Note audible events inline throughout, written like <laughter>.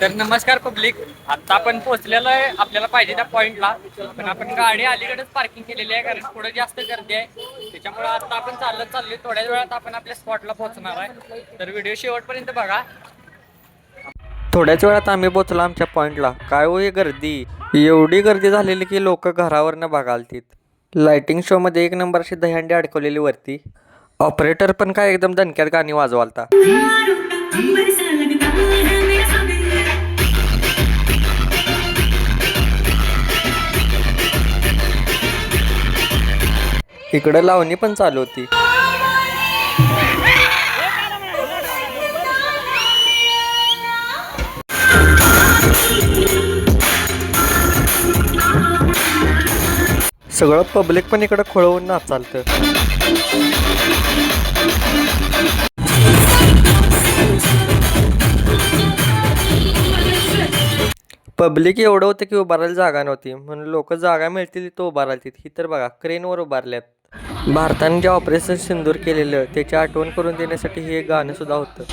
तर नमस्कार पब्लिक. आता आपण पोहोचलेलो आहे आपल्याला पाहिजे त्या पॉइंटला पण आपण गाडी अलीकडेच पार्किंग केलेली आहे कारण पुढे जास्त गर्दी आहे. त्याच्यामुळे आता आपण चालत चाललोय. थोड्याच वेळात आपण आपल्या स्पॉटला पोहोचणार आहे. तर व्हिडिओ शेवटपर्यंत बघा. थोड्याच वेळात आम्ही पोचलो आमच्या पॉईंटला काय हो ही गर्दी? एवढी गर्दी झालेली की लोक घरावरनं बघालतीत. लाइटिंग शोमध्ये एक नंबर अशी दहीहंडी अडकवलेली वरती. ऑपरेटर पण काय एकदम दणक्यात गाणी वाजवालता. <laughs> इकडं लावणी पण चालू होती. सगळं पब्लिक पण इकडं खोळवून नाचालतं पब्लिक एवढं होतं की उभारायला जागा नव्हती. म्हणून लोक जागा मिळतील तिथं उभारायला ही तर बघा क्रेनवर उभारल्यात. भारताने जे ऑपरेशन सिंदूर केलेलं त्याची आठवण करून देण्यासाठी हे गाणं सुद्धा होतं.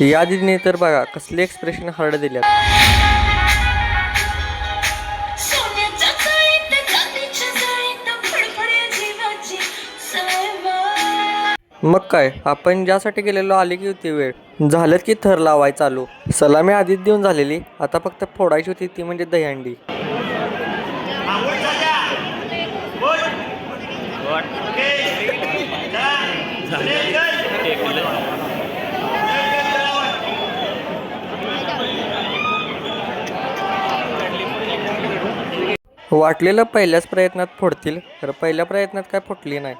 या दिदीने तर बघा कसले एक्सप्रेशन हार्ड दिल्यात. सवा मग काय आपण ज्यासाठी गेलेलो आली की होती वेळ. झालं की थर लावाय चालू. सलामी आधीच देऊन झालेली आता फक्त फोडायची होती ती म्हणजे दहीहंडी. वाटलेलं पहिल्याच प्रयत्नात फोडतील तर पहिल्या प्रयत्नात काय फुटली नाही.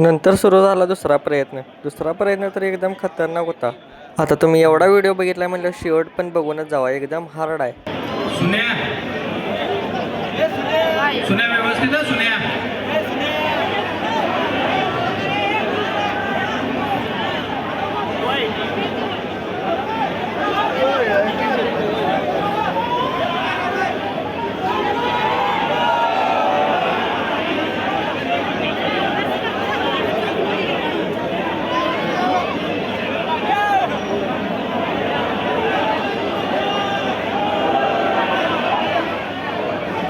नंतर सुरू झाला दुसरा प्रयत्न. दुसरा प्रयत्न तर एकदम खतरनाक होता. आता तुम्ही एवढा व्हिडिओ बघितला म्हणजे शेवट पण बघूनच जावा. एकदम हार्ड आहे सुन्या सुन्या व्यवस्थित आहे, सुन्या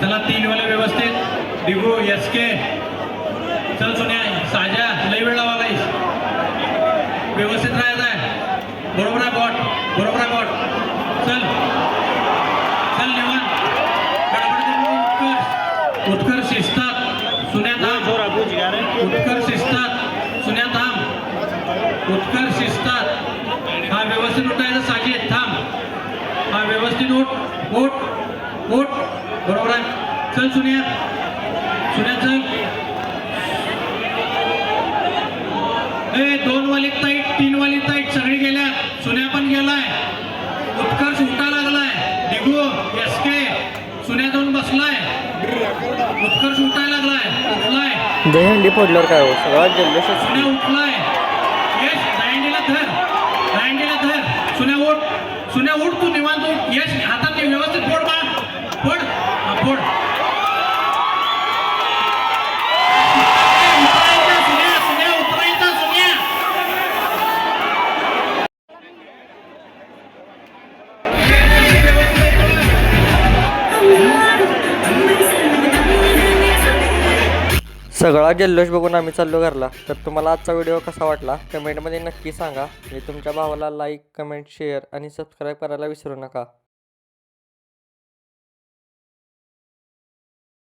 चला तीन वाले व्यवस्थित डिगू एस के चल सुन्या साजा लई वेळ लावालायस व्यवस्थित राहायचं आहे. बरोबर आहे बॉट बरोबर आहे बॉट चल. चल निवान उत्कर्ष. उत्कर्ष शिस्तात. सुन्या थांब. उत्कर्ष शिस्तात. सुन्या थांब. उत्कर्ष शिस्तात. हा व्यवस्थित उठायचं साजिद थांब. हा व्यवस्थित उठ. उठ. उठ. बरोबर आहे. चल सुन्या. दोन वाली ताईट तीन वाली ताईट सगळी गेल्या. सुन्या पण गेलाय. उत्कर्ष उठा लागलाय. दिगू एस के सुन्या जाऊन बसलाय. उत्कर्ष उठायला लागलाय. उठलाय. दहीहंडी फोडल्यावर काय हो? सगळा जल्लोषच सुन्या उठलाय. यश दांडीला धर. दांडीला धर. सुन्या उठ. सुन्या उठ तू निवांत उठ. यश हातात सगळा जल्लोष बघून आम्ही चाललो घरला. तर तुम्हाला आजचा व्हिडिओ कसा वाटला? कमेंटमध्ये नक्की सांगा. आणि तुमच्या भावाला लाईक कमेंट शेअर आणि सबस्क्राईब करायला विसरू नका.